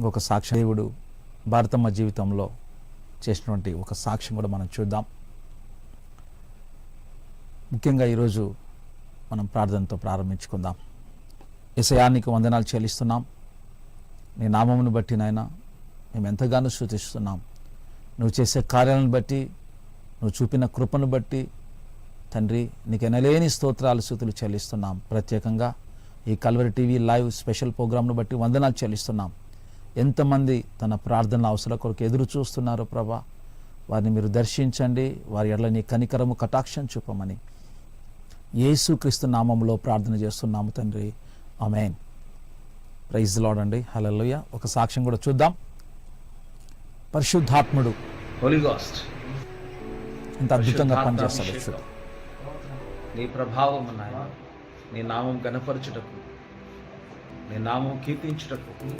ఇంకొక సాక్ష్య దేవుడు భారతమ్మ జీవితంలో చేసినటువంటి ఒక సాక్ష్యం కూడా మనం చూద్దాం. ముఖ్యంగా ఈరోజు మనం ప్రార్థనతో ప్రారంభించుకుందాం. ఇసయానికి వందనాలు చెల్లిస్తున్నాం. నీ నామమును బట్టి నాయన మేము ఎంతగానో సూచిస్తున్నాం నువ్వు చేసే కార్యాలను బట్టి నువ్వు చూపిన కృపను బట్టి తండ్రి నీకు ఎనలేని స్తోత్రాలు స్థుతులు చెల్లిస్తున్నాం. ప్రత్యేకంగా ఈ కల్వరి టీవీ లైవ్ స్పెషల్ ప్రోగ్రాంను బట్టి వందనాలు చెల్లిస్తున్నాం. ఎంతమంది తన ప్రార్థనల అవసరం కొరకు ఎదురు చూస్తున్నారో ప్రభా వారిని మీరు దర్శించండి వారి ఎడల నీ కనికరము కటాక్షం చూపమని. యేసుక్రీస్తు నామంలో ప్రార్థన చేస్తున్నాము తండ్రి. ఆమెన్. ప్రైజ్ లాడ్ అండి. హలలుయ ఒక సాక్ష్యం కూడా చూద్దాం. పరిశుద్ధాత్ముడు ఇంత అద్భుతంగా పనిచేస్తాడు నీ ప్రభావం నీ నామం కనపరచుటకు నీ నామం కీర్తించుటకు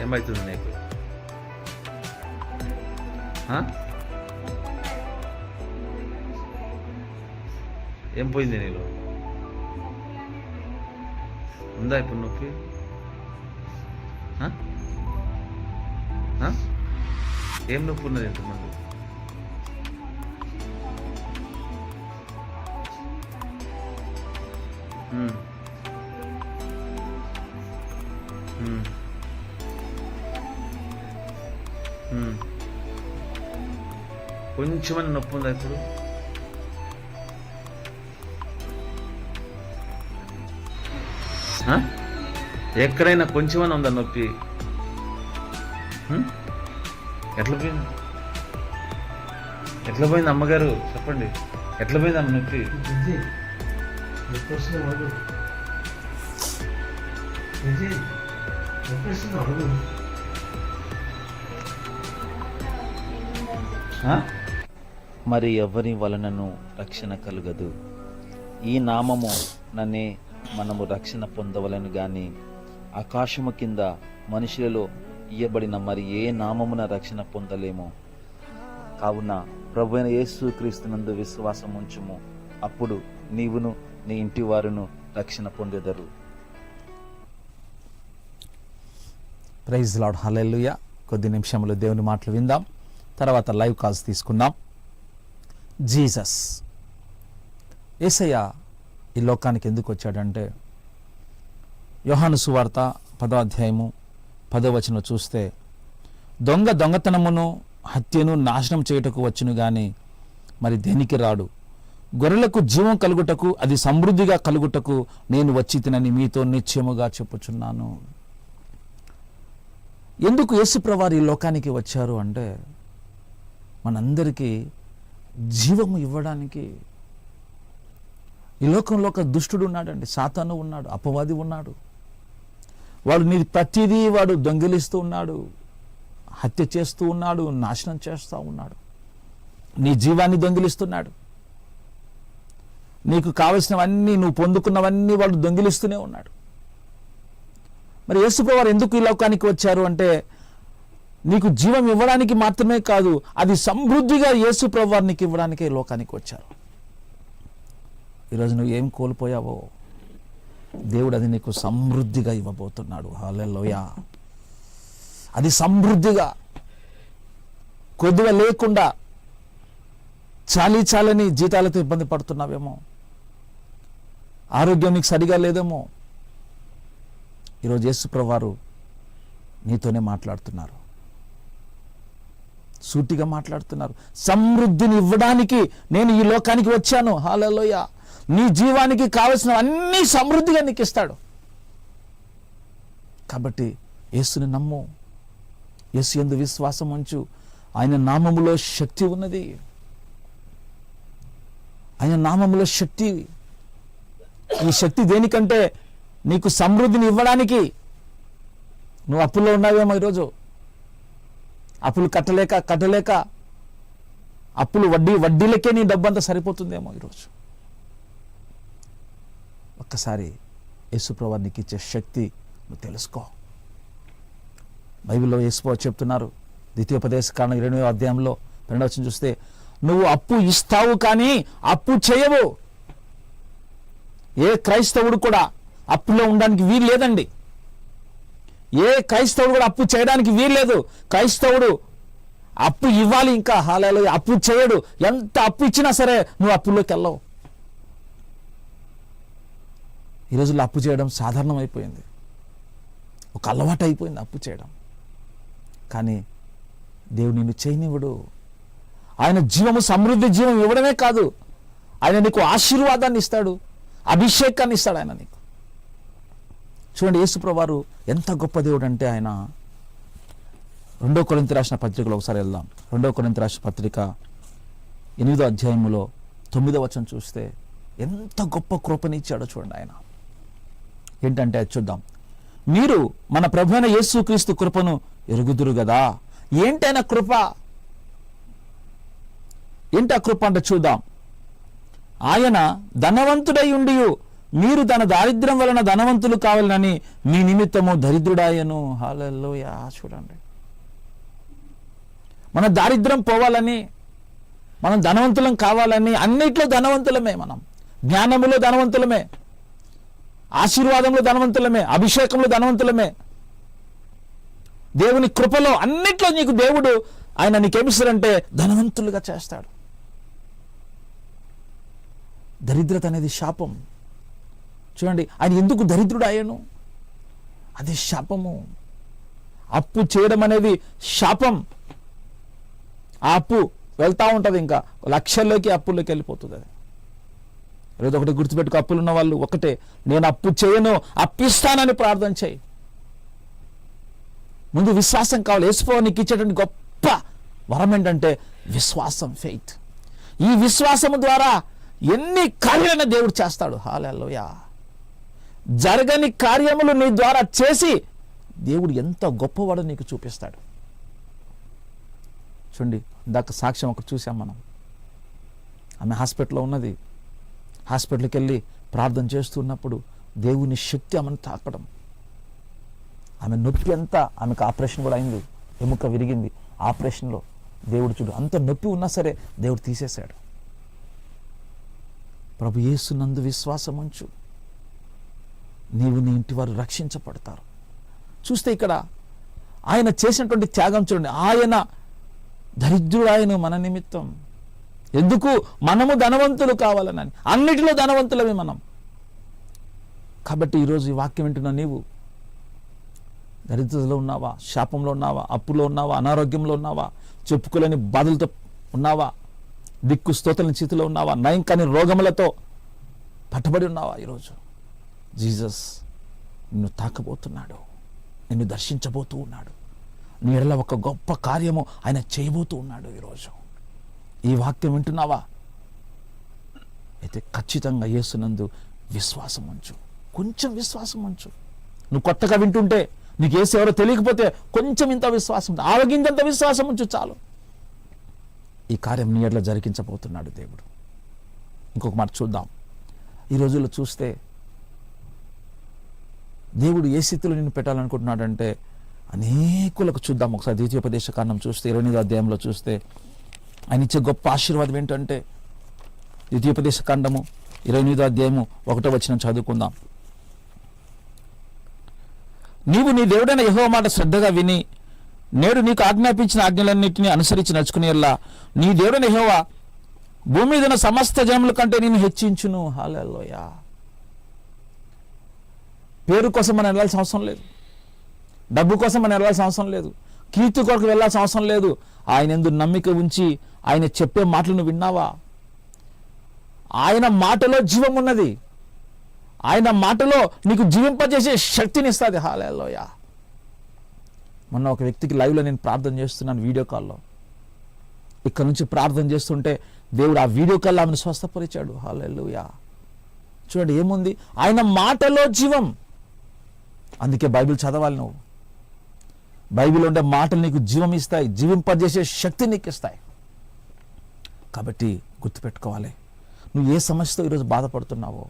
ఏమవుతుంది నీకు? ఏం పోయింది నీలో? ఉందా ఇప్పుడు నొప్పి? ఏం నొప్పి ఉన్నది ఎంతమంది కొంచెమని నొప్పి ఉందా ఇప్పుడు? ఎక్కడైనా కొంచెమని ఉందా నొప్పి? ఉమ్? ఎట్లా పోయింది? ఎట్లా పోయింది అమ్మగారు? చెప్పండి. ఎట్లా పోయింది అమ్మ నొప్పి? విజయ్ మరి ఎవరి వలనను రక్షణ కలుగదు? ఈ నామము నన్నే మనము రక్షణ పొందవలను గాని ఆకాశము కింద మనుషులలో ఇయ్యబడిన మరి ఏ నామమున రక్షణ పొందలేము? కావున ప్రభు అయిన యేసు క్రీస్తునందు విశ్వాసం ఉంచుము. అప్పుడు నీవును నీ ఇంటి వారును రక్షణ పొందెదరు. Praise lord hallelujah. కొద్ది నిమిషంలో దేవుని మాటలు విందాం. తర్వాత లైవ్ కాల్స్ తీసుకుందాం. జీసస్. ఏసయ్య ఈ లోకానికి ఎందుకు వచ్చాడంటే యోహాను సువార్త పదో అధ్యాయము పదో వచనం చూస్తే దొంగ దొంగతనమును హత్యను నాశనం చేయుటకు వచ్చును గాని మరి దేనికి రాడు? గొర్రెలకు జీవం కలుగుటకు అది సమృద్ధిగా కలుగుటకు నేను వచ్చి తినని మీతో నిశ్చయముగా చెప్పుచున్నాను. ఎందుకు యేసుప్రవారు ఈ లోకానికి వచ్చారు అంటే మనందరికీ జీవము ఇవ్వడానికి ఈ లోకంలో ఒక దుష్టుడు ఉన్నాడండి. సాతాను ఉన్నాడు అపవాది ఉన్నాడు. వాడు నీ ప్రతిదీ వాడు దొంగిలిస్తూ ఉన్నాడు హత్య చేస్తూ ఉన్నాడు నాశనం చేస్తూ ఉన్నాడు. నీ జీవాన్ని దొంగిలిస్తున్నాడు. నీకు కావలసినవన్నీ నువ్వు పొందుకున్నవన్నీ వాడు దొంగిలిస్తూనే ఉన్నాడు. మరి యేసుప్రవారు ఎందుకు ఈ లోకానికి వచ్చారు అంటే నీకు జీవం ఇవ్వడానికి మాత్రమే కాదు అది సమృద్ధిగా యేసు ప్రభువారు ఇవ్వడానికే లోకానికి వచ్చారు. ఈరోజు నువ్వు ఏం కోల్పోయావో? దేవుడు అది నీకు సమృద్ధిగా ఇవ్వబోతున్నాడు. హాలెల్లోయా. అది సమృద్ధిగా కొద్దివ లేకుండా చాలీ చాలని జీతాలతో ఇబ్బంది పడుతున్నావేమో? ఆరోగ్యం నీకు సరిగా లేదేమో? ఈరోజు యేసుప్రవారు నీతోనే మాట్లాడుతున్నారు. సూటిగా మాట్లాడుతున్నారు. సమృద్ధిని ఇవ్వడానికి నేను ఈ లోకానికి వచ్చాను. హాలలోయ నీ జీవానికి కావలసిన అన్ని సమృద్ధిగా నీకు ఇస్తాడు. కాబట్టి యేసుని నమ్ము. యేసు ఎందు విశ్వాసం ఉంచు. ఆయన నామములో శక్తి ఉన్నది. ఆయన నామములో శక్తి. ఈ శక్తి దేనికంటే నీకు సమృద్ధిని ఇవ్వడానికి. నువ్వు అప్పుల్లో ఉన్నావేమో ఈరోజు? అప్పులు కట్టలేక కట్టలేక అప్పులు వడ్డీ వడ్డీలకే నీ డబ్బంతా సరిపోతుందేమో ఈరోజు? ఒక్కసారి యేసుప్రభు నీకు ఇచ్చే శక్తి నువ్వు తెలుసుకో. బైబిల్లో యేసుప్రభు చెప్తున్నారు ద్వితీయోపదేశ కారణం ఇరవై అధ్యాయంలో రెండవ చూస్తే నువ్వు అప్పు ఇస్తావు కానీ అప్పు చేయవు. ఏ క్రైస్తవుడు కూడా అప్పులో ఉండడానికి వీలు లేదండి. ఏ క్రైస్తవుడు కూడా అప్పు చేయడానికి వీల్లేదు. క్రైస్తవుడు అప్పు ఇవ్వాలి ఇంకా. హాలలో అప్పు చేయడు. ఎంత అప్పు ఇచ్చినా సరే నువ్వు అప్పుల్లోకి వెళ్ళవు. ఈ రోజుల్లో అప్పు చేయడం సాధారణం అయిపోయింది ఒక అలవాటు అయిపోయింది అప్పు చేయడం. కానీ దేవుడు నిన్ను చేయనివ్వడు. ఆయన జీవము సమృద్ధి జీవం ఇవ్వడమే కాదు. ఆయన నీకు ఆశీర్వాదాన్ని ఇస్తాడు. అభిషేకాన్ని ఇస్తాడు ఆయన నీకు. చూడండి యేసుప్రవారు ఎంత గొప్ప దేవుడు అంటే ఆయన. రెండో కొరింత రాసిన పత్రికలో ఒకసారి వెళ్దాం. రెండో కొరింత రాసిన పత్రిక ఎనిమిదో అధ్యాయములో తొమ్మిదో వచనం చూస్తే ఎంత గొప్ప కృపనిచ్చాడో చూడండి ఆయన. ఏంటంటే అది చూద్దాం. మీరు మన ప్రభు అయిన యేసుక్రీస్తు కృపను ఎరుగుదురు కదా ఏంటైనా కృప? ఏంటి ఆ కృప అంటే చూద్దాం. ఆయన ధనవంతుడై ఉండి మీరు తన దారిద్ర్యం వలన ధనవంతులు కావాలని మీ నిమిత్తము దరిద్రుడాయను. హాలలోయా చూడండి. మన దారిద్ర్యం పోవాలని మనం ధనవంతులం కావాలని అన్నిట్లో ధనవంతులమే మనం. జ్ఞానములో ధనవంతులమే. ఆశీర్వాదంలో ధనవంతులమే. అభిషేకంలో ధనవంతులమే. దేవుని కృపలో అన్నిట్లో నీకు దేవుడు ఆయన నీకేమిస్తారంటే ధనవంతులుగా చేస్తాడు. దరిద్రత అనేది శాపం. చూడండి ఆయన ఎందుకు దరిద్రుడు అయ్యాను అది శాపము. అప్పు చేయడం అనేది శాపం. ఆ అప్పు వెళ్తా ఉంటుంది ఇంకా. లక్షల్లోకి అప్పుల్లోకి వెళ్ళిపోతుంది అది. ఈరోజు ఒకటి గుర్తుపెట్టుకో అప్పులు ఉన్న వాళ్ళు ఒకటే. నేను అప్పు చేయను అప్పిస్తానని ప్రార్థన చేయి. ముందు విశ్వాసం కావాలి. యేసుప్రభు నీకు ఇచ్చేటువంటి గొప్ప వరం ఏంటంటే విశ్వాసం ఫెయిత్ ఈ విశ్వాసము ద్వారా ఎన్ని కార్యాలను దేవుడు చేస్తాడు? హాలెల్లోయా జరగని కార్యములు నీ ద్వారా చేసి దేవుడు ఎంత గొప్పవాడో నీకు చూపిస్తాడు. చూడండి దాకా సాక్ష్యం ఒకటి చూసాం మనం. ఆమె హాస్పిటల్లో ఉన్నది. హాస్పిటల్కి వెళ్ళి ప్రార్థన చేస్తున్నప్పుడు దేవుని శక్తి ఆమెను తాకడం. ఆమె నొప్పి అంతా ఆమెకు ఆపరేషన్ కూడా అయింది. ఎముక విరిగింది. ఆపరేషన్లో దేవుడు చూడు అంత నొప్పి ఉన్నా సరే దేవుడు తీసేశాడు. ప్రభు యేసునందు విశ్వాసం ఉంచు నీవు నీ ఇంటి వారు రక్షించబడతారు. చూస్తే ఇక్కడ ఆయన చేసినటువంటి త్యాగం చూడండి. ఆయన దరిద్రుడాయను మన నిమిత్తం. ఎందుకు? మనము ధనవంతులు కావాలని అన్నిటిలో ధనవంతులమే మనం. కాబట్టి ఈరోజు ఈ వాక్యం వింటున్న నీవు దరిద్రతలో ఉన్నావా? శాపంలో ఉన్నావా? అప్పులో ఉన్నావా? అనారోగ్యంలో ఉన్నావా? చెప్పుకోలేని బాధలతో ఉన్నావా? దిక్కు స్తోతలని చేతిలో ఉన్నావా? నయం కాని రోగములతో పట్టబడి ఉన్నావా ఈరోజు? జీసస్ నిన్ను తాకబోతున్నాడు. నిన్ను దర్శించబోతూ ఉన్నాడు. నీ ఎడల ఒక గొప్ప కార్యము ఆయన చేయబోతూ ఉన్నాడు ఈరోజు. ఈ వాక్యం వింటున్నావా? అయితే ఖచ్చితంగా యేసునందు విశ్వాసం ఉంచు. కొంచెం విశ్వాసం ఉంచు. నువ్వు కొత్తగా వింటుంటే నీకు ఏసు ఎవరో తెలియకపోతే కొంచెం ఇంత విశ్వాసం ఉంచు. విశ్వాసం ఉంచు చాలు. ఈ కార్యం నీ ఎట్లా జరిగించబోతున్నాడు దేవుడు. ఇంకొక మాట చూద్దాం. ఈ రోజుల్లో చూస్తే దేవుడు ఏ స్థితిలో నిన్ను పెట్టాలనుకుంటున్నాడంటే అనేకులకు చూద్దాం. ఒకసారి ద్వితీయోపదేశ కారణం చూస్తే ఇరవై ఎనిమిదో అధ్యాయంలో చూస్తే ఆయన ఇచ్చే గొప్ప ఆశీర్వాదం ఏంటంటే ద్వితీయోపదేశ కాండము ఇరవై ఎనిమిదో అధ్యాయము ఒకటో వచ్చిన చదువుకుందాం. నీవు నీ దేవుడైన యహో మాట శ్రద్ధగా విని నేడు నీకు ఆజ్ఞాపించిన ఆజ్ఞలన్నింటినీ అనుసరించి నడుచుకునేలా నీ దేవుడైన యహోవా భూమి మీద సమస్త జనముల కంటే నేను హెచ్చించును. హాలలోయా పేరు కోసం మనం వెళ్ళాల్సిన అవసరం లేదు. డబ్బు కోసం మనం వెళ్ళాల్సిన అవసరం లేదు. కీర్తి కొరకు వెళ్ళాల్సిన అవసరం లేదు. ఆయన ఎందు నమ్మిక ఉంచి ఆయన చెప్పే మాటలు నువ్వు విన్నావా? ఆయన మాటలో జీవం ఉన్నది. ఆయన మాటలో నీకు జీవింపజేసే శక్తిని ఇస్తుంది. హాలేలోయ మొన్న ఒక వ్యక్తికి లైవ్లో నేను ప్రార్థన చేస్తున్నాను వీడియో కాల్లో. ఇక్కడ నుంచి ప్రార్థన చేస్తుంటే దేవుడు ఆ వీడియో కాల్ ఆమెను స్వస్థపరిచాడు. హాలేలుయా చూడండి ఏముంది? ఆయన మాటలో జీవం. అందుకే బైబిల్ చదవాలి నువ్వు. బైబిల్ ఉండే మాటలు నీకు జీవం ఇస్తాయి జీవింపజేసే శక్తి నీకు ఇస్తాయి. కాబట్టి గుర్తుపెట్టుకోవాలి. నువ్వు ఏ సమస్యతో ఈరోజు బాధపడుతున్నావో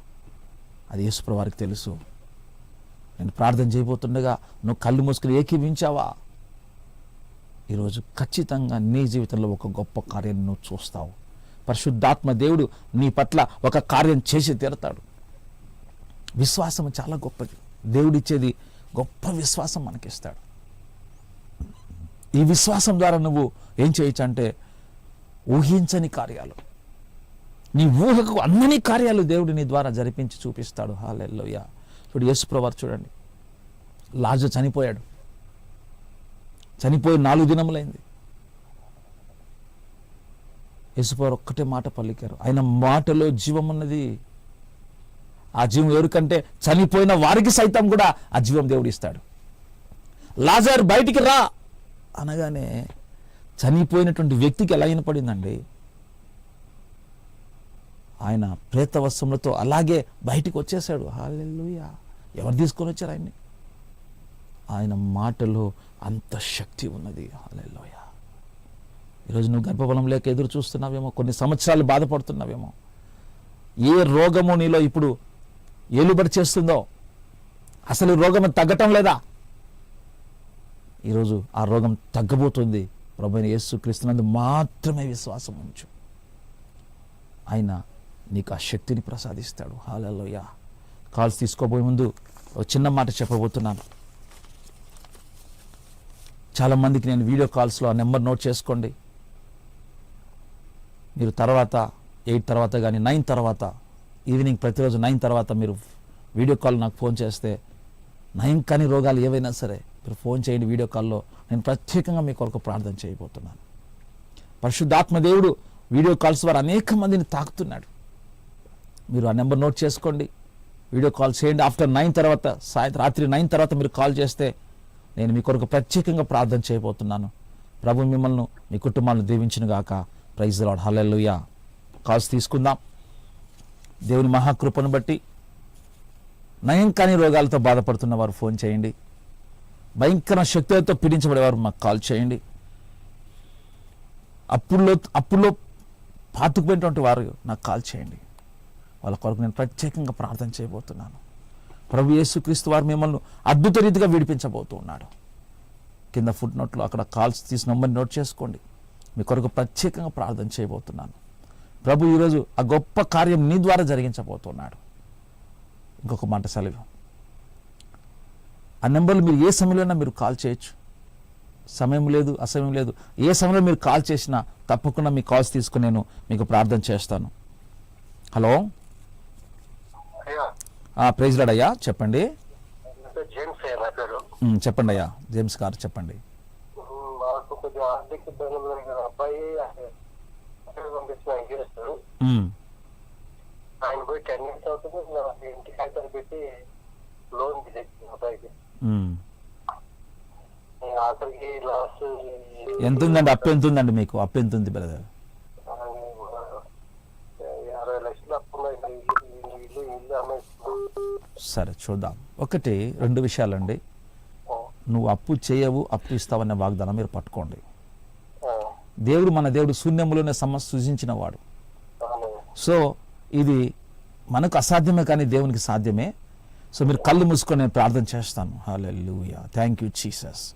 అది యేసుప్ర వారికి తెలుసు. నేను ప్రార్థన చేయబోతుండగా నువ్వు కళ్ళు మూసుకుని ఏకీవించావా ఈరోజు ఖచ్చితంగా నీ జీవితంలో ఒక గొప్ప కార్యం నువ్వు చూస్తావు. పరిశుద్ధాత్మ దేవుడు నీ పట్ల ఒక కార్యం చేసి తీరతాడు. విశ్వాసం చాలా గొప్పది. దేవుడిచ్చేది గొప్ప విశ్వాసం మనకిస్తాడు. ఈ విశ్వాసం ద్వారా నువ్వు ఏం చేయొచ్చు అంటే ఊహించని కార్యాలు. నీ ఊహకు అన్ని కార్యాలు దేవుడు నీ ద్వారా జరిపించి చూపిస్తాడు. హాలెల్లోయ. ఇప్పుడు యేసుప్రవారు చూడండి. లాజు చనిపోయాడు. చనిపోయి నాలుగు దినములైంది. యేసుప్రవారు ఒక్కటే మాట పలికారు. ఆయన మాటలో జీవమున్నది ఆ జీవం ఎవరికంటే చనిపోయిన వారికి సైతం కూడా ఆ జీవం దేవుడు ఇస్తాడు. లాజర్ బయటికి రా! అనగానే చనిపోయినటువంటి వ్యక్తికి ఎలా వినపడిందండి? ఆయన ప్రేతవస్త్రములతో అలాగే బయటికి వచ్చేసాడు హాలెల్లుయా! ఎవరు తీసుకొని వచ్చారు ఆయన్ని? ఆయన మాటలో అంత శక్తి ఉన్నది. హాలెల్లుయా! ఈరోజు నువ్వు గర్భఫలం లేక ఎదురు చూస్తున్నావేమో కొన్ని సంవత్సరాలు బాధపడుతున్నావేమో. ఏ రోగము నీలో ఇప్పుడు ఏలుబడి చేస్తుందో? అసలు రోగం తగ్గటం లేదా? ఈరోజు ఆ రోగం తగ్గబోతుంది. ప్రభుని యేసు క్రీస్తునందు మాత్రమే విశ్వాసం ఉంచు. ఆయన నీకు ఆ శక్తిని ప్రసాదిస్తాడు. హాలలోయ కాల్స్ తీసుకోబోయే ముందు ఒక చిన్న మాట చెప్పబోతున్నాను. చాలామందికి నేను వీడియో కాల్స్లో ఆ నెంబర్ నోట్ చేసుకోండి. మీరు తర్వాత ఎయిట్ తర్వాత కానీ నైన్ తర్వాత ఈవినింగ్ ప్రతిరోజు నైన్ తర్వాత మీరు వీడియో కాల్ నాకు ఫోన్ చేస్తే నయం కాని రోగాలు ఏవైనా సరే మీరు ఫోన్ చేయండి వీడియో కాల్లో. నేను ప్రత్యేకంగా మీ కొరకు ప్రార్థన చేయబోతున్నాను. పరిశుద్ధాత్మ దేవుడు వీడియో కాల్స్ ద్వారా అనేక మందిని తాకుతున్నాడు. మీరు ఆ నెంబర్ నోట్ చేసుకోండి. వీడియో కాల్ చేయండి. ఆఫ్టర్ నైన్ తర్వాత సాయంత్రం రాత్రి నైన్ తర్వాత మీరు కాల్ చేస్తే నేను మీ కొరకు ప్రత్యేకంగా ప్రార్థన చేయబోతున్నాను. ప్రభు మిమ్మల్ని మీ కుటుంబాలను దీవించిన గాక ప్రైజ్ లాడ్ హల్లెలూయా. కాల్స్ తీసుకుందాం. దేవుని మహాకృపను బట్టి నయం కాని రోగాలతో బాధపడుతున్న వారు ఫోన్ చేయండి. భయంకర శక్తులతో పీడించబడేవారు మాకు కాల్ చేయండి. అప్పుల్లో అప్పుల్లో పాతుకుపోయినటువంటి వారు నాకు కాల్ చేయండి. వాళ్ళ కొరకు నేను ప్రత్యేకంగా ప్రార్థన చేయబోతున్నాను. ప్రభు యేసుక్రీస్తు వారు మిమ్మల్ని అద్భుత రీతిగా విడిపించబోతూ ఉన్నాడు. కింద ఫుట్ నోట్లో అక్కడ కాల్స్ తీసి నెంబర్ నోట్ చేసుకోండి. మీ కొరకు ప్రత్యేకంగా ప్రార్థన చేయబోతున్నాను. ప్రభు ఈరోజు ఆ గొప్ప కార్యం నీ ద్వారా జరిగించబోతున్నాడు. ఇంకొక మాట సెలవు. ఆ నెంబర్లు మీరు ఏ సమయంలోనైనా మీరు కాల్ చేయొచ్చు. సమయం లేదు అసమయం లేదు. ఏ సమయంలో మీరు కాల్ చేసినా తప్పకుండా మీ కాల్స్ తీసుకుని నేను మీకు ప్రార్థన చేస్తాను. హలో? ప్రైజ్ అయ్యా చెప్పండి. చెప్పండి అయ్యా జేమ్స్ గారు చెప్పండి. అబ్బాయి అక్కడ పంపించిన ఉమ్, ఆయన పోయి టెన్ ఇయర్స్ అవుతుంది ఇంటి కాగితాలు పెట్టి లోన్ అబ్బాయికి. లాస్ట్ ఎంత ఉందండి అప్పు ఎంత ఉందండి మీకు? అప్పు ఎంత ఉంది బ్రదర్ అరవై లక్షలు అప్పు సరే చూద్దాం. ఒకటి రెండు విషయాలండి. నువ్వు అప్పు చేయవు అప్పు ఇస్తావనే వాగ్దానం మీరు పట్టుకోండి. దేవుడు మన దేవుడు శూన్యములోనే సమస్య సృజించిన వాడు సో ఇది మనకు అసాధ్యమే కానీ దేవునికి సాధ్యమే. సో మీరు కళ్ళు మూసుకొని నేను ప్రార్థన చేస్తాను. హాలూయా థ్యాంక్ యూ చీసస్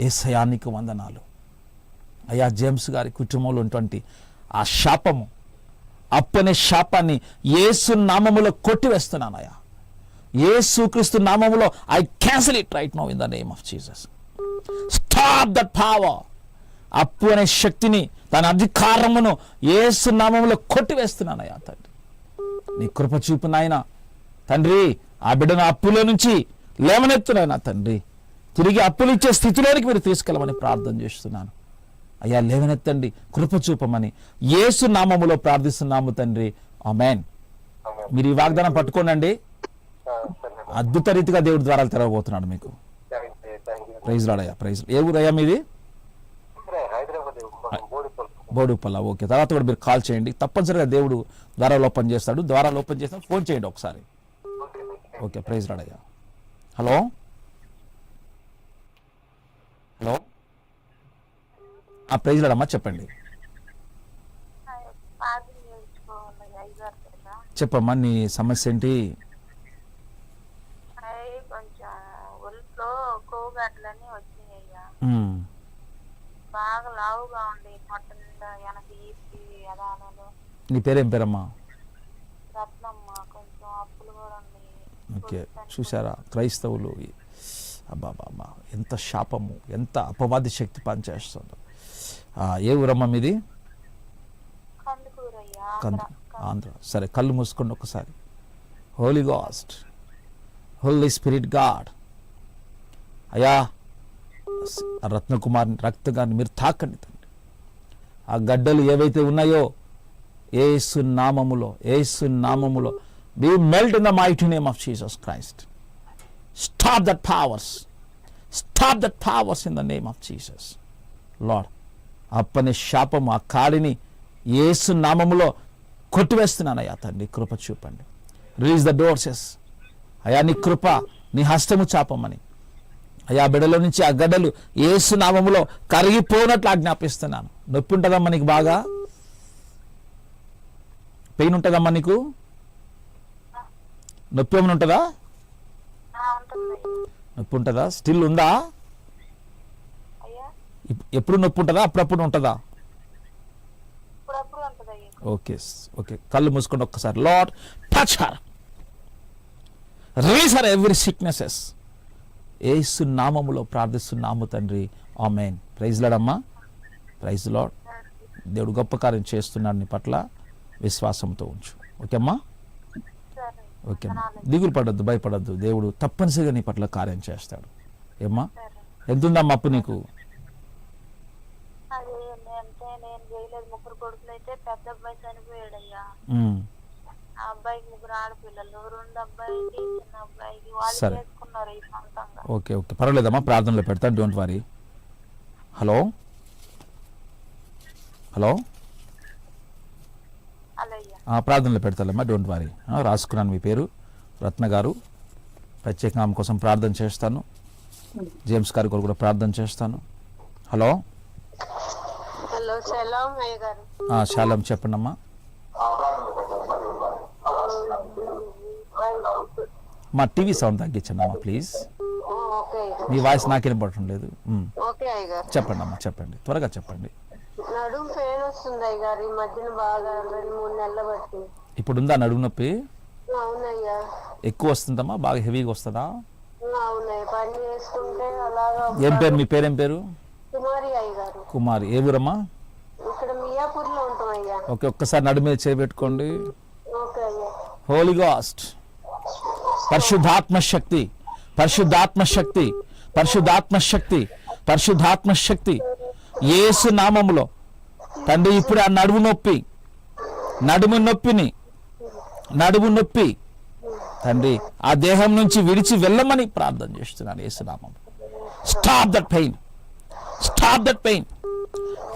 ఏ సయానికి వందనాలు. అయ్యా జేమ్స్ గారి కుటుంబంలో ఉన్నటువంటి ఆ శాపము అప్పనే శాపాన్ని యేసు నామములో కొట్టివేస్తున్నాను అయ్యా. యేసు క్రీస్తు నామములో I cancel it right now in the name of Jesus stop that power అప్పు అనే శక్తిని తన అధికారమును యేసు నామములో కొట్టివేస్తున్నానయ్యా తండ్రి. నీ కృప చూపు నాయన. తండ్రి ఆ బిడ్డను అప్పులో నుంచి లేవనెత్తున్నాయన తండ్రి. తిరిగి అప్పులు ఇచ్చే స్థితిలోనికి మీరు తీసుకెళ్ళమని ప్రార్థన చేస్తున్నాను. అయ్యా లేవనెత్తండి కృప చూపమని యేసు నామములో ప్రార్థిస్తున్నాము తండ్రి. ఆమెన్. ఆమె. మీరు ఈ వాగ్దానం పట్టుకోనండి. ఆ, అద్భుత రీతిగా దేవుడి ద్వారాలు తెరవబోతున్నాడు మీకు. Praise లాడయ్యా praise. ఏ ఊరయ్యా మీది? మనం బోడిపల్లి ఓకే తర్వాత కూడా మీరు కాల్ చేయండి. తప్పనిసరిగా దేవుడు ద్వారాలు ఓపెన్ చేస్తాడు. ద్వారాలు ఓపెన్ చేస్తాడు ఫోన్ చేయండి ఒకసారి. ఓకే ప్రైజ్ రాడయ్యా హలో? హలో? ఆ ప్రైజ్ రాడమ్మా చెప్పండి. చెప్పమ్మా నీ సమస్య ఏంటి? బాగా లావుగా ఉండి పొట్ట నిండా వెనక ఈపి అదానాలు నీ పేరేం పేరమ్మా? ఓకే చూసారా క్రైస్తవులు అబ్బాబా ఎంత శాపము ఎంత అపవాది శక్తి పనిచేస్తుందో. ఆ, ఏ ఊరమ్మా మీది? ఆంధ్ర. సరే కళ్ళు మూసుకోండి ఒకసారి. Holy ghost holy spirit god అయ్యా రత్నకుమార్ని రక్తగాన్ని మీరు తాకండి తండ్రి. ఆ గడ్డలు ఏవైతే ఉన్నాయో ఏసు నామములో ఏసు నామములో. Be melt in the mighty name of Jesus Christ stop that powers stop that powers in the name of Jesus lord అప్పని శాపము ఆ కాడిని యేసు నామములో కొట్టివేస్తున్నానయ్యా తండ్రి కృప చూపండి. రిలీజ్ ద డోర్సెస్ అయా నీ కృప నీ హస్తము చాపమని. అయా బిడలో నుంచి ఆ గడ్డలు యేసు నామములో కరిగిపోనట్లు ఆజ్ఞాపిస్తున్నాను. నొప్పి ఉంటుందమ్మా నీకు బాగా? పెయిన్ ఉంటుందమ్మా నీకు? నొప్పి ఏమైనా ఉంటుందా? నొప్పి ఉంటుందా? స్టిల్ ఉందా? ఎప్పుడు నొప్పి ఉంటుందా? అప్పుడప్పుడు ఉంటుందా? Okay okay. కళ్ళు మూసుకోండి ఒక్కసారి. Lord touch her. Release her every sicknesses. ఏసు నామములో ప్రార్థిస్తున్నాము తండ్రి. ఆమెన్. ప్రైజ్ లాడమ్మా. ప్రైజ్ లాడ్ దేవుడు గొప్ప కార్యం చేస్తున్నాడు నీ పట్ల. విశ్వాసంతో ఉంచు. ఓకేమ్మా? సరే. ఓకే అమ్మా దిగులు పడద్దు భయపడద్దు. దేవుడు తప్పనిసరిగా నీ పట్ల కార్యం చేస్తాడు. ఏమ్మా? ఎంత ఉందమ్మా అప్పు నీకు? సరే. Okay okay. పర్వాలేదమ్మా. ప్రార్థనలో పెడతాను. Don't worry. హలో? హలో? ప్రార్థనలో పెడతాలమ్మా డోంట్ వరీ రాసుకున్నాను మీ పేరు రత్న గారు. ప్రత్యేకంగా ఆమె కోసం ప్రార్థన చేస్తాను. జేమ్స్ గారి కొరకు కూడా ప్రార్థన చేస్తాను. హలో? హలో శాలం చెప్పండి అమ్మా మా టీవీ సౌండ్ తగ్గించండి అమ్మా ప్లీజ్ మీ వాయిస్ నాకు వినపడటం లేదు. చెప్పండి అమ్మా చెప్పండి. త్వరగా చెప్పండి. నడుము పెయిన్ వస్తుంది గారు ఈ మధ్యన బాగా రెండు మూడు నెలలు బట్టి ఇప్పుడు ఉందా నడుము నొప్పి? అవునయ్యా. ఎక్కువ వస్తుందమ్మా బాగా హెవీగా వస్తుందా? అవునయ్య పని చేసుకుంటే అలాగా ఏం పేరు మీ పేరేం పేరు? కుమారి అయ్య గారు కుమారి ఏ ఊరమ్మా? ఇక్కడ మియాపూర్లో ఉంటాం అయ్యా ఓకే ఒక్కసారి నడు మీద ఓకే అయ్యా. హోలీ గాస్ట్ పరిశుద్ధాత్మ శక్తి పరిశుద్ధాత్మ శక్తి పరిశుద్ధాత్మ శక్తి పరిశుద్ధాత్మ శక్తి యేసు నామములో తండ్రి ఇప్పుడు ఆ నడుము నొప్పి. నడుము నొప్పిని నడుము నొప్పి. తండ్రి ఆ దేహం నుంచి విడిచి వెళ్ళమని ప్రార్థన చేస్తున్నాను యేసు stop that pain stop that pain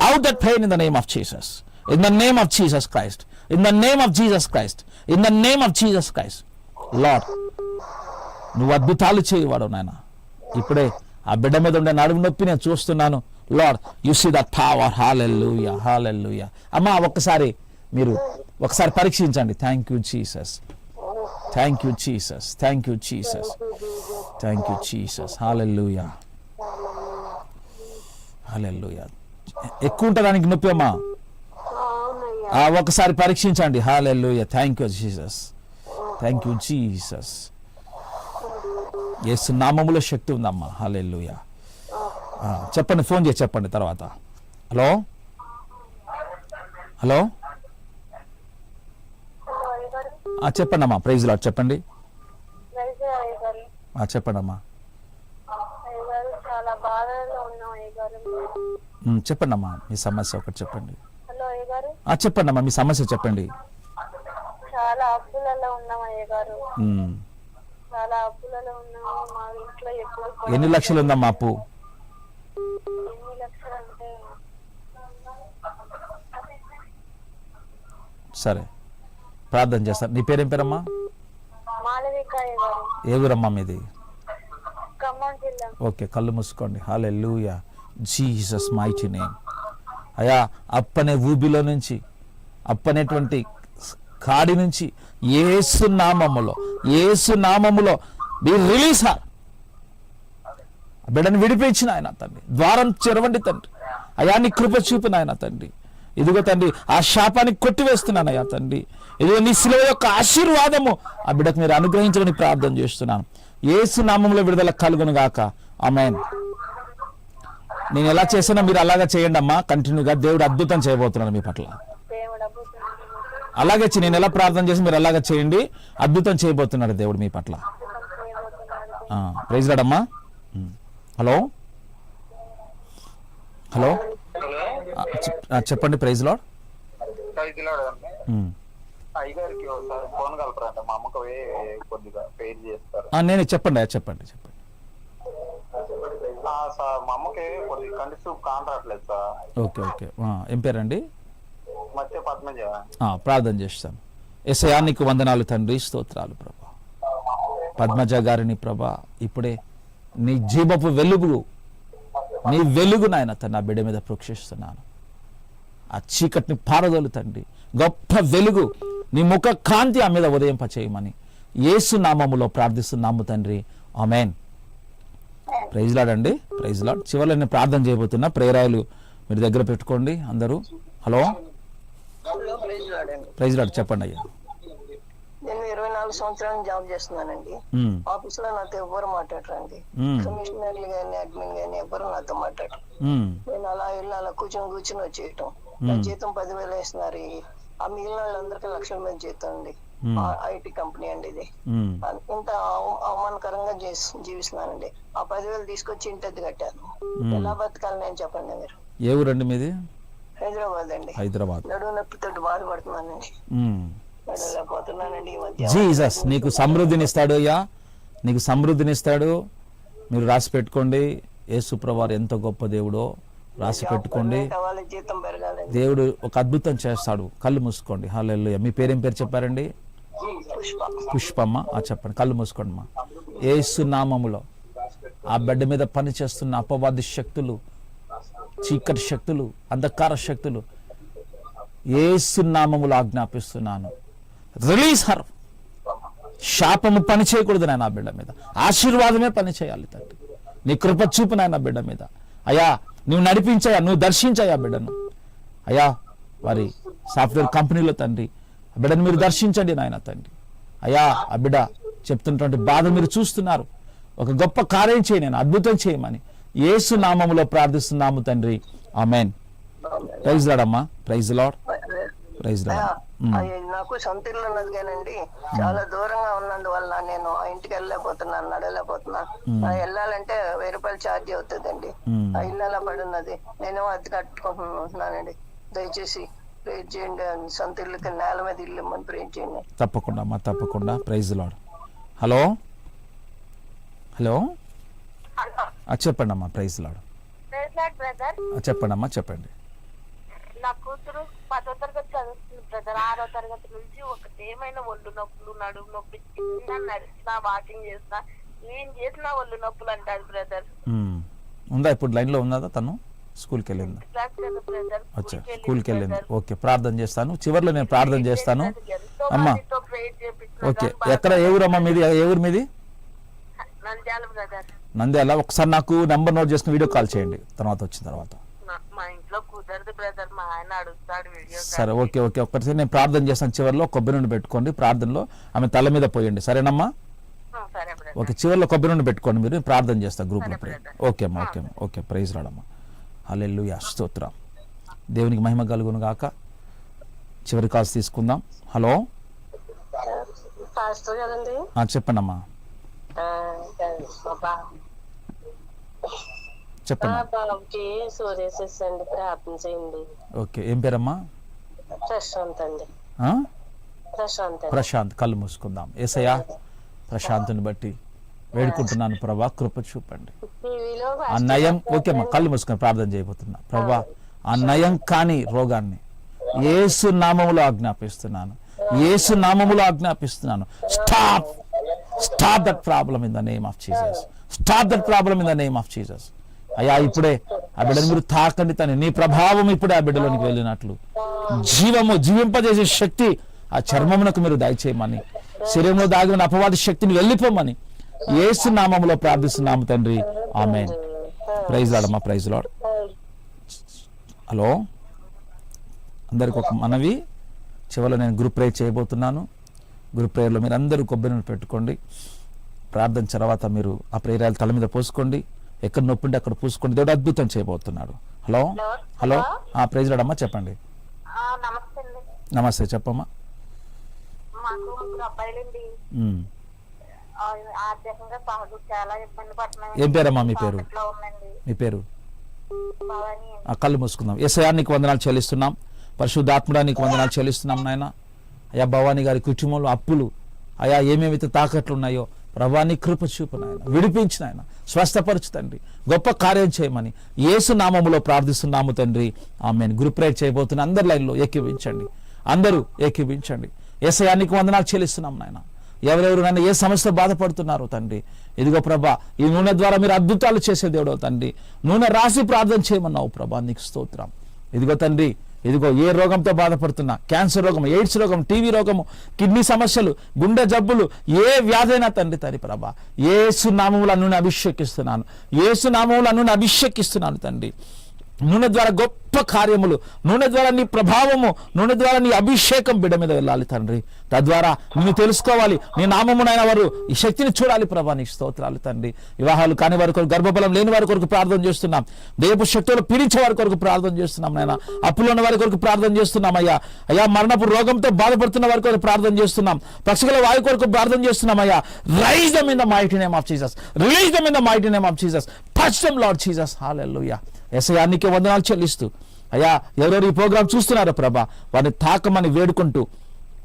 out that pain in the name of Jesus in the name of Jesus Christ in the name of Jesus Christ in the name of Jesus Christ lord నువ్వు అద్భుతాలు చేయవాడు నాయన. ఇప్పుడే ఆ బిడ్డ మీద ఉండే నడుము నొప్పి నేను చూస్తున్నాను. Lord you see that power hallelujah hallelujah అమ్మా ఒక్కసారి మీరు ఒకసారి పరీక్షించండి. Thank you Jesus thank you Jesus thank you Jesus thank you Jesus hallelujah hallelujah ఎక్కువ ఉంటుందానికి నొప్పి అమ్మా. ఒకసారి పరీక్షించండి. Hallelujah thank you Jesus thank you Jesus yes నామములో శక్తి ఉందమ్మా. హాలెల్లుయ చెప్పండి ఫోన్ చేసి చెప్పండి తర్వాత. హలో? హలో? చెప్పండి అమ్మా ప్రైజ్ లాట్ చెప్పండి. చెప్పండి అమ్మా చెప్పండి అమ్మా మీ సమస్య ఒకటి చెప్పండి. చెప్పండి అమ్మా మీ సమస్య చెప్పండి. చాలా అప్పులలో ఉన్నాం చాలా అప్పులలో ఉన్నాము మా ఇంట్లో ఎక్కువ ఎన్ని లక్షలు ఉందమ్మా అప్పు? సరే. ప్రార్థన చేస్తాను నీ పేరేం పేరమ్మా? ఏ ఊరమ్మా మీది? ఓకే కళ్ళు మూసుకోండి. హాలే లూయా జీసస్ మైటీ నేమ్ అయా అప్పనే ఊబిలో నుంచి అప్పనేటువంటి కాడి నుంచి ఏసు నామములో ఏసు నామములో మీరు రిలీజ్ ఆ బిడ్డను విడిపించిన ఆయన తండ్రి. ద్వారం చెరవండి తండ్రి. అయా నీ కృప చూపిన ఆయన తండ్రి. ఇదిగో తండ్రి ఆ శాపాన్ని కొట్టివేస్తున్నాను అయ్యా తండ్రి. ఇదిగో నీ శిలువ యొక్క ఆశీర్వాదము ఆ బిడ్డకు మీరు అనుగ్రహించమని ప్రార్థన చేస్తున్నాను. ఏసు నామంలో విడుదల కలుగును గాక ఆమెన్. నేను ఎలా చేసినా మీరు అలాగా చేయండి అమ్మా. కంటిన్యూగా దేవుడు అద్భుతం చేయబోతున్నాడు మీ పట్ల. అలాగే నేను ఎలా ప్రార్థన చేసి మీరు అలాగే చేయండి. అద్భుతం చేయబోతున్నాడు దేవుడు మీ పట్ల. ప్రైజ్ రాడమ్మా హలో? హలో? చెప్పండి ప్రైజ్ లాడ్. నేనే చెప్పండి చెప్పండి చెప్పండి. మా అమ్మకి కొద్దిగా కంటి చూపు కానరాట్లేదు సార్. Okay okay. ఏం పేరండి? ప్రార్థన చేస్తాను. ఎసయా నీకు వందనాలు తండ్రి స్తోత్రాలు ప్రభా. పద్మజ గారిని ప్రభా ఇప్పుడే నీ జీవపు వెలుగు నీ వెలుగు నాయన తన నా బిడ్డ మీద ప్రోక్షిస్తున్నాను. ఆ చీకటిని పారదోలు తండ్రి. గొప్ప వెలుగు నీ ముఖ కాంతి ఆ మీద ఉదయింపచేయమని యేసు నామములో ప్రార్థిస్తున్నాము తండ్రి. ఆమెన్. ప్రైజ్ లాడ్ అండి. ప్రైజ్ లాడ్ చివరిలో నేను ప్రార్థన చేయబోతున్నా ప్రేరాయలు మీరు దగ్గర పెట్టుకోండి అందరూ. హలో? ప్రైజ్ లాడ్ చెప్పండి అయ్యా. నేను ఇరవై నాలుగు సంవత్సరాలు జాబ్ చేస్తున్నానండి. ఆఫీస్లో నాతో ఎవ్వరు మాట్లాడరండి. కమిషనర్లు గానీ అడ్మిన్ గానీ ఎవ్వరు నాతో మాట్లాడరు. నేను అలా వెళ్ళి అలా కూర్చొని కూర్చొని వచ్చేయటం. నా జీతం పదివేలు వేస్తున్నారు. ఆ మిగిలిన వాళ్ళందరికీ లక్షల మీద జీతం అండి. ఐటీ కంపెనీ అండి ఇది. ఇంత అవ- అవమానకరంగా జీవిస్తున్నానండి. ఆ పదివేలు తీసుకొచ్చి ఇంటి కట్టాను. ఎలా బతకాలి నేను చెప్పండి మీరు? ఏ ఊరండి మీది? హైదరాబాద్ అండి. హైదరాబాద్. నడువు నొప్పితో బాధపడుతున్నానండి. జీసస్ నీకు సమృద్ధినిస్తాడు అయ్యా. నీకు సమృద్ధినిస్తాడు. మీరు రాసి పెట్టుకోండి. యేసుప్రవారు ఎంత గొప్ప దేవుడో. రాసి పెట్టుకోండి. దేవుడు ఒక అద్భుతం చేస్తాడు. కళ్ళు మూసుకోండి. హల్లెలూయా. మీ పేరేం పేరు చెప్పారండి? పుష్ప. పుష్పమ్మ. ఆ చెప్పండి. కళ్ళు మూసుకోండి అమ్మా ఏసు నామములో ఆ బిడ్డ మీద పని చేస్తున్న అపవాది శక్తులు చీకటి శక్తులు అంధకార శక్తులు ఏసు నామములో ఆజ్ఞాపిస్తున్నాను. Release her. శాపము పని చేయకూడదు నాయన బిడ్డ మీద. ఆశీర్వాదమే పని చేయాలి తండ్రి. నీ కృప చూపు నాయన బిడ్డ మీద. అయ్యా నువ్వు నడిపించాయా నువ్వు దర్శించాయా బిడ్డను. అయ్యా వారి సాఫ్ట్వేర్ కంపెనీలో తండ్రి ఆ బిడ్డను మీరు దర్శించండి నాయన తండ్రి. అయ్యా ఆ బిడ్డ చెప్తున్నటువంటి బాధ మీరు చూస్తున్నారు. ఒక గొప్ప కార్యం చేయి నేను అద్భుతం చేయమని. ఏసు నామములో ప్రార్థిస్తున్నాము తండ్రి. ఆమెన్. ప్రైజ్ లాడమ్మా. Praise lord. నాకు సొంత ఇల్లు ఉన్నది కానండి చాలా దూరంగా ఉన్నందువల్ల నేను ఆ ఇంటికి వెళ్ళలేకపోతున్నాను నడలేకపోతున్నాను ఆ వెళ్ళాలంటే వెయ్యి రూపాయలు ఛార్జ్ అవుతుందండి. ఆ ఇల్లు అలా పడున్నది. నేనేమో అద్దె కట్టుకుంటున్నానండి. దయచేసి ప్రేర్ చేయండి సొంత ఇల్లుకి నేల మీద ఇల్లు ఇమ్మని ప్రేర్ చేయండి. తప్పకుండా అమ్మా తప్పకుండా. ప్రైజ్ లాడ్ హలో హలో చెప్పండి అమ్మా ప్రైజ్ లాడ్ చెప్పండి అమ్మా చెప్పండి. నా కూతురు పదో తరగతి చదువుతుంది బ్రదర్ ఆరో తరగతి నుంచి ఒకటేమైనా ఒళ్ళు నొప్పులు నడుము నొప్పి చిన్న నడిచినా వాకింగ్ చేసినా నేను చేసిన ఒళ్ళు నొప్పులు అంటారు బ్రదర్. ఉందా ఇప్పుడు లైన్లో ఉన్నదా తను? స్కూల్కి వెళ్ళిందా? అచ్చా స్కూల్కి వెళ్ళింది ఓకే ప్రార్థన చేస్తాను. చివరిలో నేను ప్రార్థన చేస్తాను అమ్మా. ఓకే ఎక్కడ ఏ ఊరమ్మా మీది? ఏ ఊరు మీది? నంద్యాల ఒకసారి నాకు నెంబర్ నోట్ చేసుకుని వీడియో కాల్ చేయండి. తర్వాత వచ్చిన తర్వాత మా ఇంట్లో కుదరదు బ్రదర్ మా ఆయన అడుగుతాడు వీడియో సరే ఓకే ఓకే. ఒక్కసారి నేను ప్రార్థన చేస్తాను. చివరిలో కొబ్బరి నుండి పెట్టుకోండి. ప్రార్థనలో ఆమె తల మీద పోయండి. సరేనమ్మా? ఓకే చివరిలో కొబ్బరి నుండి పెట్టుకోండి మీరు. ప్రార్థన చేస్తా గ్రూప్లో ఓకే అమ్మా ఓకే అమ్మా ఓకే ప్రైజ్ రాడమ్మా. హల్లెల్లు స్తోత్రం. దేవునికి మహిమ కలుగును గాక. చివరి కాల్స్ తీసుకుందాం. హలో పాస్టర్ కదండి ఆ, చెప్పండి అమ్మా చెప్పండి బాబుకి సూర్యశిస్ అండి ప్రార్థన చేయండి. ఓకే ఏం పేరమ్మా? ప్రశాంత్ అండి? ప్రశాంత్ కళ్ళు మూసుకుందాం. ఏసయ్యా ప్రశాంత్ని బట్టి వేడుకుంటున్నాను ప్రభా కృప చూపండి. ఆ నయం ఓకే అమ్మా కళ్ళు మూసుకొని ప్రార్థన చేయబోతున్నా. ప్రభా ఆ నయం కాని రోగాన్ని ఏసు నామములో ఆజ్ఞాపిస్తున్నాను. ఏసు నామములో ఆజ్ఞాపిస్తున్నాను. Stop stop that problem in the name of Jesus stop that problem in the name of Jesus అయ్యా ఇప్పుడే ఆ బిడ్డను మీరు తాకండి తని. నీ ప్రభావం ఇప్పుడే ఆ బిడ్డలోనికి వెళ్ళినట్లు. జీవము జీవింపజేసే శక్తి ఆ చర్మమునకు మీరు దయచేయమని. శరీరంలో దాగిన అపవాది శక్తిని వెళ్ళిపోమని. ఏసు నామములో ప్రార్థిస్తున్నాము తండ్రి. ఆమె ప్రైజ్ లాడమ్మా ప్రైజ్ లాడ్. హలో? అందరికి ఒక మనవి. చివరిలో నేను గ్రూప్ ప్రేయర్ చేయబోతున్నాను. గ్రూప్ ప్రేయర్లో మీరు అందరూ కొబ్బరిని పెట్టుకోండి. ప్రార్థన తర్వాత మీరు ఆ ప్రేరాలు తల మీద పోసుకోండి. ఎక్కడ నొప్పి ఉంటే అక్కడ పూసుకోండి. దేవుడు అద్భుతం చేయబోతున్నాడు. హలో? హలో? ఆ ప్రైజ్ లాడమ్మా చెప్పండి. నమస్తే చెప్పమ్మా. ఏం పేరమ్మా మీ పేరు? మీ పేరు? కళ్ళు మూసుకుందాం. ఎస్ఐఆ నీకు వందనాలు చెల్లిస్తున్నాం. పరిశుద్ధాత్ముడా నీకు వందనాలు చెల్లిస్తున్నాం నాయన. అయ్యా భవానీ గారి కుటుంబంలో అప్పులు. అయా ఏమేమైతే తాకట్లు ఉన్నాయో ప్రభాని కృప చూపు నాయన. విడిపించిన ఆయన స్వస్థపరచు తండ్రి. గొప్ప కార్యం చేయమని యేసు నామములో ప్రార్థిస్తున్నాము తండ్రి. ఆమె గ్రూప్ రైడ్ చేయబోతున్న అందరి లైన్లో ఏకీవించండి అందరూ ఏకీవించండి ఎస్ఐఆ వందనాలు చెల్లిస్తున్నాం నాయన. ఎవరెవరు నన్ను ఏ సమస్యతో బాధపడుతున్నారో తండ్రి. ఇదిగో ప్రభా ఈ నూనె ద్వారా మీరు అద్భుతాలు చేసే దేవుడో తండ్రి. నూనె రాసి ప్రార్థన చేయమన్నావు ప్రభా నీకు స్తోత్రం. ఇదిగో తండ్రి ఇదిగో ఏ రోగంతో బాధపడుతున్నా? క్యాన్సర్ రోగం ఎయిడ్స్ రోగం టీవీ రోగము కిడ్నీ సమస్యలు గుండె జబ్బులు ఏ వ్యాధైనా తండ్రి తండ్రి ప్రభా ఏసు నామముల నూనె అభిషేకిస్తున్నాను. ఏసు నామములు నూనె అభిషేకిస్తున్నాను తండ్రి. నూనె ద్వారా గొప్ప కార్యములు నూనె ద్వారా నీ ప్రభావము నూనె ద్వారా నీ అభిషేకం బిడ్డ మీద వెళ్ళాలి తండ్రి. తద్వారా నిన్ను తెలుసుకోవాలి నీ నామమునైన వారు ఈ శక్తిని చూడాలి ప్రభా నీ స్తోత్రాలు తండ్రి. వివాహాలు కాని వారి కొరకు గర్భఫలం లేని వారి కొరకు ప్రార్థన చేస్తున్నాం. దేపు శక్తులు పీడించే వారి కొరకు ప్రార్థన చేస్తున్నాం నాయన. అప్పులు ఉన్న వారి కొరకు ప్రార్థన చేస్తున్నాం అయ్యా. అయ్యా మరణపు రోగంతో బాధపడుతున్న వారి కొరకు ప్రార్థన చేస్తున్నాం. పక్షుల వాయు కొరకు ప్రార్థన చేస్తున్నాం అయ్యా. Raise them in the mighty name of Jesus release them in the mighty name of Jesus touch them lord Jesus hallelujah SIR నీకే వందనాలు చెల్లిస్తూ అయ్యా ఎవరెవరు ఈ ప్రోగ్రాం చూస్తున్నారో ప్రభా? వారిని తాకమని వేడుకుంటూ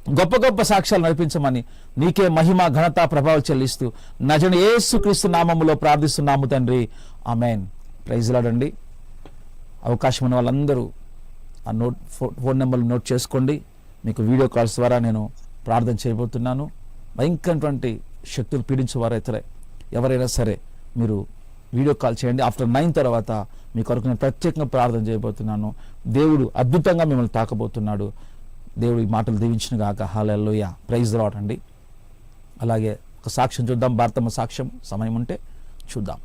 గొప్ప గొప్ప సాక్ష్యాలు నడిపించమని నీకే మహిమ ఘనత ప్రభావం చెల్లిస్తూ నజను ఏసుక్రీస్తు నామములో ప్రార్థిస్తున్నాము తండ్రి. ఆమెన్. ప్రైజ్లాడండి అవకాశం ఉన్న వాళ్ళందరూ ఆ నోట్ ఫో- ఫోన్ నెంబర్లు నోట్ చేసుకోండి. మీకు వీడియో కాల్స్ ద్వారా నేను ప్రార్థన చేయబోతున్నాను. భయంకరటువంటి శక్తులు పీడించేవారైతే ఎవరైనా సరే మీరు వీడియో కాల్ చేయండి. ఆఫ్టర్ నైన్ తర్వాత మీ కొరకు నేను ప్రత్యేకంగా ప్రార్థన చేయబోతున్నాను. దేవుడు అద్భుతంగా మిమ్మల్ని తాకబోతున్నాడు. దేవుడు ఈ మాటలు దీవించిన గాక. హాలెల్లోయ ప్రైజ్ రావట్ అండి. అలాగే ఒక సాక్ష్యం చూద్దాం. భారతమ్మ సాక్ష్యం సమయం ఉంటే చూద్దాం.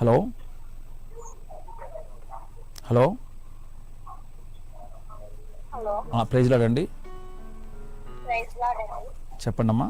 హలో హలో ప్రైజ్ లాడండి ప్రైజ్ లాడ్ అండి. చెప్పండి అమ్మా